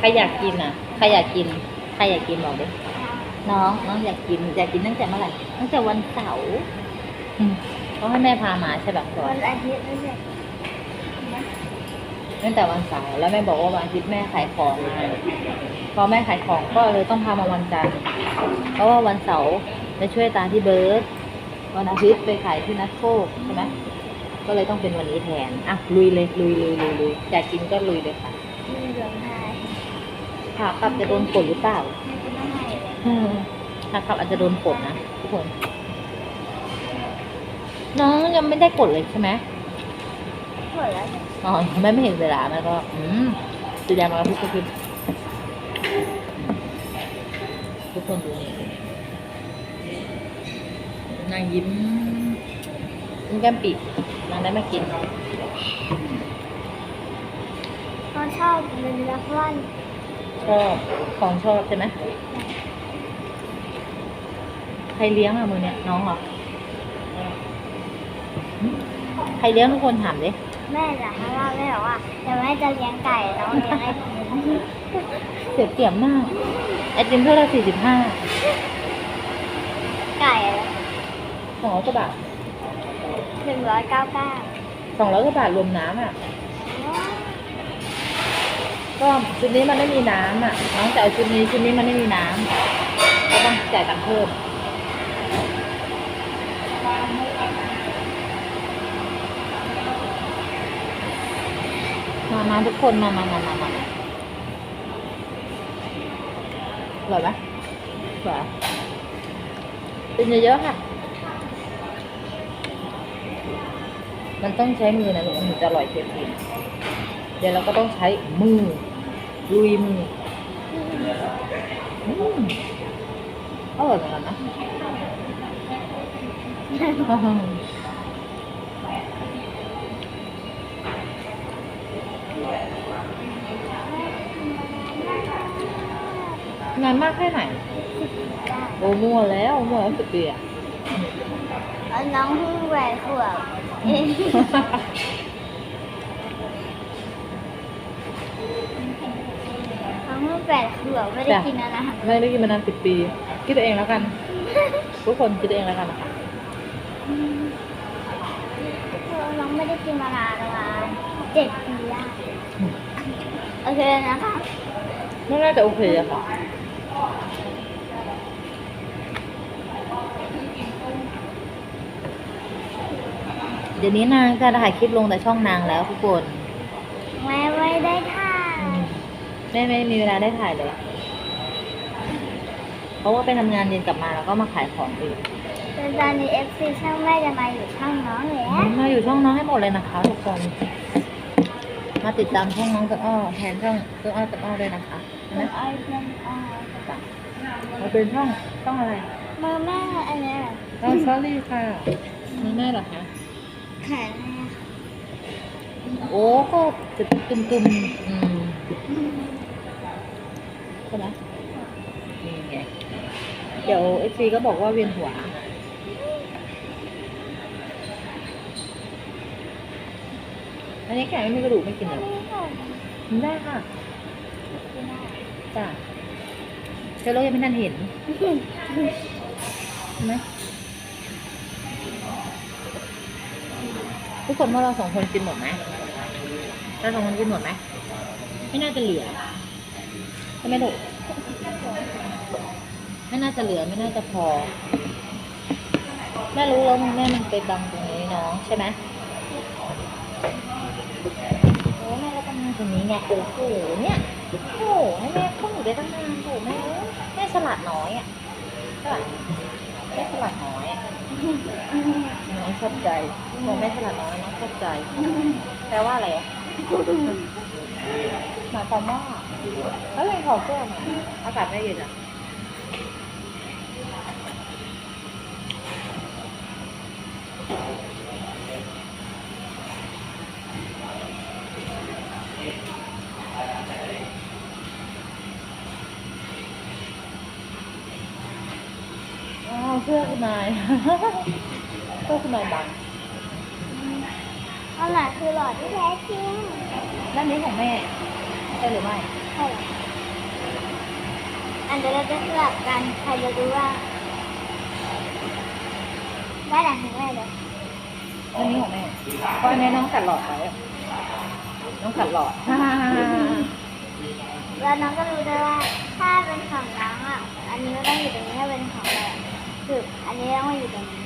ใครอยากกินอะ ใครอยากกิน ใครอยากกินบอกดิน้องน้องอยากกินอยากกินตั้งแต่เมื่อไหร่ตั้งแต่วันเสาร์อืมเขาให้แม่พามาใช่แบบก่อวันนอาทิตย์ไม่ใช่ตั้งแต่วันเสาร์แล้วแม่บอกว่าวันอาทิตย์แม่ขายของไงพอแม่ขายของก็เลยต้องพามาวันจันทร์เพราะว่าวันเสาร์ไปช่วยตาที่เบิร์ดวันอาทิตย์ไปขายที่นัทโคกใช่ไหมก็เลยต้องเป็นวันนี้แทนอะลุยเลยลุยลุยลุยลุยอยากกินก็ลุยเลยค่ะ มีเหลืองไทย ขากลับจะโดนฝนหรือเปล่าไม่เป็นไรเลยอืมขากลับอาจจะโดนฝนนะทุกคน น้องยังไม่ได้กดเลยใช่ไหมหมดแล้วอ๋อแม่ไม่เห็นเวลาแม่ก็อืมสีแดงมากระพริบกระพริบทุกคนดูนี่นางยิ้มยิ้มแก้มปีกนางได้มากิน เขาชอบเป็นละครช อบของชอบใช่ไหมใครเลี้ยงอะมือเนี่ยน้องเหรอหึใครเลี้ยงทุกคนถามดิแม่จะให้ว่าแม่บอกว่าเดี๋ยวแม่จะเลี้ยงไก่น้องเลี้ยงไอ้ติมเสียเปรียบมากไอติมเท่าละสี่สิบห้าไก่อะไรสองร้อยกว่าบาทหนึ่งร้อยเก้าเก้าสองร้อยกว่าบาทรวมน้ำอะ ก็ชุดนี้มันไม่มีน้ำอะน้องจะเอาชุดนี้ชุดนี้มันไม่มีน้ำก็ต้องจ่ายตังค์เพิ่มมามาทุกคนมามามามามาอร่อยไหมอร่อยเป็นเยอะๆค่ะ มันต้องใช้มือนะลูถึงจะอร่อยเค็มจริงเดี๋ยวเราก็ต้องใช้มือ ลุยมืออืมอร่อยเหมือนกันนะนานมากแค่ไหนโอ้มั่วแล้วมั่วแล้วสิบปีอะแล้วน้องเพิ่งแหวนขวบ เองน้องเพิ่งแปดขวบไม่ได้กินอะไรไม่ได้กินมานานสิบปี คิดตัวเองแล้วกัน ทุกคนคิดตัวเองแล้วกันนะคะน้องไม่ได้กินมานานประมาณเจ็ดปีแล้วโอเคนะคะไม่น่าจะโอเคอะค่ะเดี๋ยวนี้นางจะถ่ายคลิปลงแต่ช่องนางแล้วทุกคนแม่ไม่ได้ถ่าอืยม แม่ไม่มีเวลาได้ถ่ายเลย เพราะว่าไปทำงานเย็นกลับมาแล้วก็มาขายของอีกแต่ตอนนี้เอฟซีช่างแม่จะมาอยู่ช่างน้องแล้ว มาอยู่ช่องน้องให้หมดเลยนะคะทุกคน มาติดตามช่องน้องต้นอ้อแทนช่องต้นอ้อต้นอ้อด้วยนะคะเป็นนะไอเดียนอ่ามาเป็นช่องช่องอะไร มาแม่อันเนี้ยอ๋อ sorry ค่ะมีแม่เหรอคะ แขนแม่โอ้ก็จะตุ่มตุ่มๆอืม ใช่ไหมนี่ไง เดี๋ยวเอฟซีก็บอกว่าเวียนหัว อันนี้แกะไม่มีกระดูกไม่กินเลยไม่ค่ะกินได้ค่ะจ้ะเชลโลยังไม่ทันเห็นเห็นไหมทุกคนว่าเราสองคนกินหมดไหมเราสองคนกินหมดไหม ไม่น่าจะเหลือ ใช่ไหมลูกไม่น่าจะเหลือไม่น่าจะพอ แม่รู้แล้วแม่มันไปบังตรงนี้น้องใช่ไหมโอ้แม่แล้วทำงานตรงนี้ไงโอ้โหเนี่ยโอ้โหให้แม่เข้าหนูได้ตั้งนานโอ้แม่แม่ฉลาดน้อยอะใช่ปะแม่ฉลาดน้อยอะน้องชอบใจบอกแม่ฉลาดน้อยน้องชอบใจแปลว่าอะไรอะ หมายความว่าแล้วเลยขอเสื้อหน่อยอากาศไม่เย็นอะอ๋อเสื้อคุณนายเสื้อคุณนายบังอันไหนคือหลอดที่แท้จริงด้านนี้ของแม่ใช่หรือไม่ใช่เหรออันเดี๋ยวเราจะสลับกันใครจะรู้ว่าได้หลังถึงแม่เลยอันนี้ของแม่เพราะอันนี้น้องขัดหลอดไว้อะน้องขัดหลอดแล้วน้องก็รู้ด้วยว่าถ้าเป็นของน้องอะ อันนี้ไม่ต้องอยู่ตรงนี้ถ้าเป็นของเราคืออันนี้ต้องมาอยู่ตรงนี้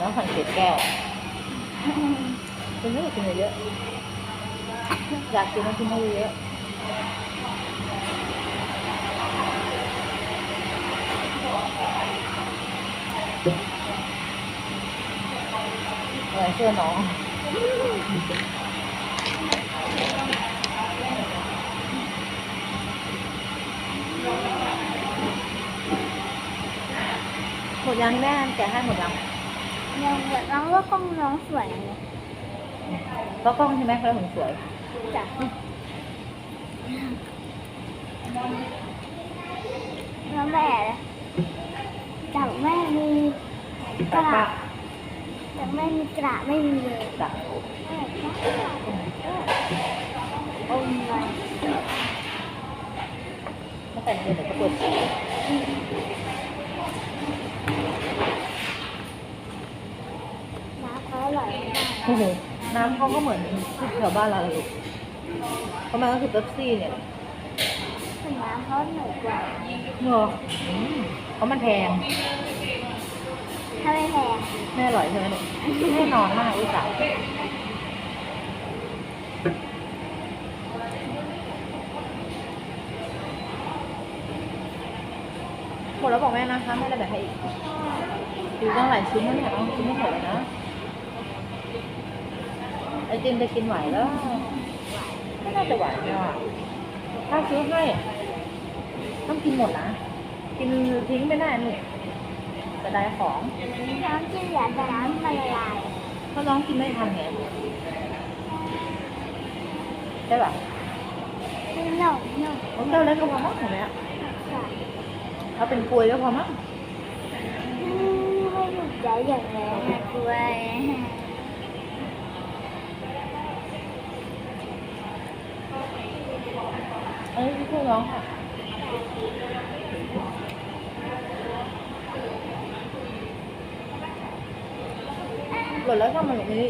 น้องสังเกตแก้วกินไม่กินเยอะ อยากกินก็กินให้เยอะอะไรเชื่อน้องหมดยังแม่แกะให้หมดยังยังแบบน้องว่ากล้องน้องสวยเลยเพราะกล้องใช่ไหมเขาถึงสวย จ้ะน้องแม่เลยจากแม่มีกระจากแม่มีกระไม่มีเลยจ้ะโอ้ยไม่ถ้าแต่งเงินเดี๋ยวก็ปวดฉี่น้ำเขาอร่อยมากโอ้โหน้ำเขาก็เหมือนที่แถวบ้านเราเลย เพราะมันก็คือเป๊ปซี่เนี่ยแต่น้ำเขาเหนือกว่าเหรออืมเพราะมันแพงถ้าไม่แพงไม่อร่อยใช่ไหมลูกแน่นอนมากอุตส่าห์หมดแล้วบอกแม่นะคะแม่จะแบ่งให้อีกดูตั้งหลายชิ้นแล้วเนี่ยเอากินไม่หมดเลยนะไอติมจะกินไหวแล้ว ไม่น่าจะไหวเนี่ยว่ะถ้าซื้อให้ ต้องกินหมดนะ กินทิ้งไม่ได้นี่จะได้ของน้ำจิ้มเหลือแต่น้ำมันละลายเพราะน้องกินไม่ทันไงใช่ป่ะคือหนุ่มหนุ่มผมเจ้าเล็กก็พอมั้งถูกไหมอะค่ะเอาเป็นกลวยก็พอมั้งอืมไม่หนุกใจอย่างแรงนะกล้วย อันนี้คือน้องค่ะหมดแล้วทำมันแบบนี้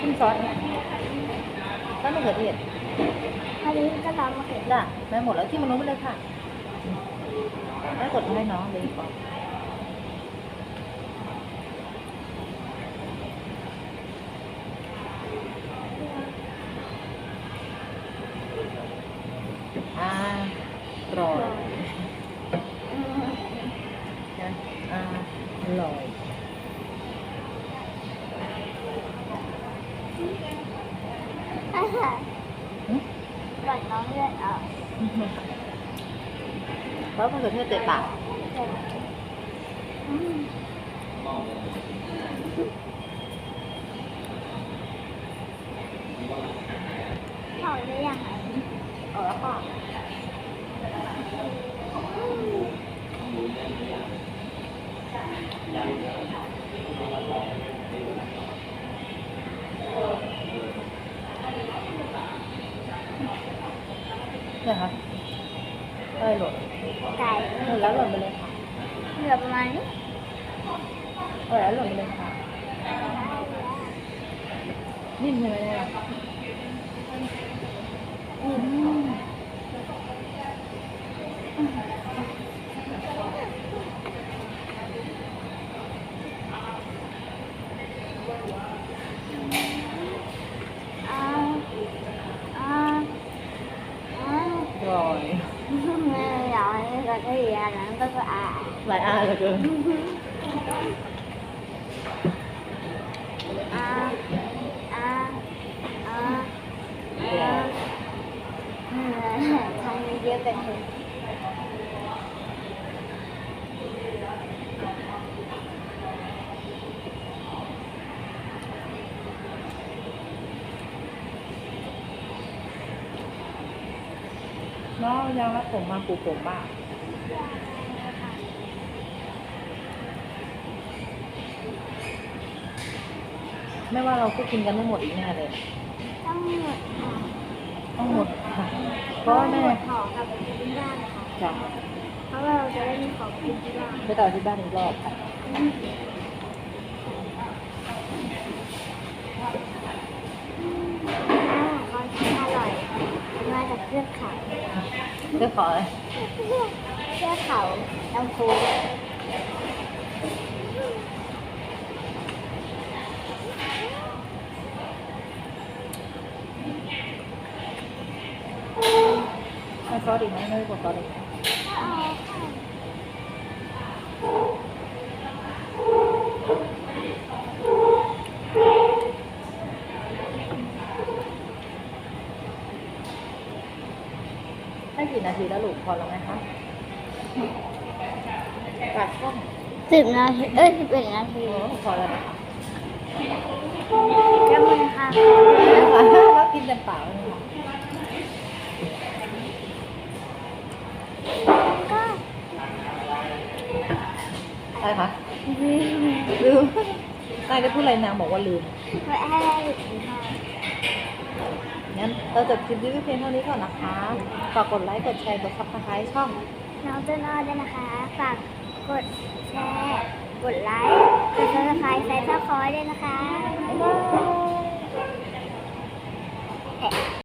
ขึ้นซอสเนี่ยแล้วมะเขือเทศอันนี้ก็ทำมาเก็บจ้ะแม่หมดแล้วที่มันนู้นไปเลยค่ะแม่กดให้น้องเลยก่อนอ่ากรอบ อืม นะอ่าอร่อย อ่าค่ะ หึ ก่อนน้องเลือดออกแล้วมะเขือเทศเตะปากอืมเผาได้ยังไงเออแล้วค่ะเนี่ยค่ะได้หล่น ไก่ หล่น แล้วหล่นไปเลยค่ะเหลือประมาณนี้เออแล้วหล่นไปเลยค่ะนิ่มใช่ไหมเนี่ยอืม อ่าอ่าอ่า อร่อย ไม่อยากให้ก็ได้อย่างนั้นก็จะอ่าหลายอาเหลือ ไม่ว่าเราก็กินกันไม่หมดแน่เลย ต้องหมดค่ะต้องหมดค่ะ เพราะว่าแม่หมดห่อกลับไปที่บ้านค่ะจะเพราะว่าเราจะได้มีของกินที่บ้านไปต่อที่บ้านอีกรอบค่ะอาหารเขาทำอร่อยมาจากเทือกเขาเพื่อขอเลยเทือกเขาลำพูให้ซอสอีกไหมไม่ได้กดซอสอีกได้กี่นาทีแล้วลูกพอแล้วไหมคะ ตัดช่องสิบนาทีเอ้ยสิบเอ็ดนาทีโอ้พอแล้วนะคะก็มือค่ะแล้วกินแต่เปล่าเลยค่ะก็อะไรคะลืมลืมนายได้พูดอะไรนางบอกว่าลืมไว้ให้ได้หยุดกินข้าวงั้นเราจบคลิปนี้ไว้เพียงเท่านี้ก่อนนะคะ ฝากกดไลค์ กดแชร์ กดซับสไครต์ช่อง น้องต้นอ้อด้วยนะคะ ฝากกดแชร์ กดไลค์ กดซับสไครต์ใส่เจ้าคอยด้วยนะคะ บ๊ายบาย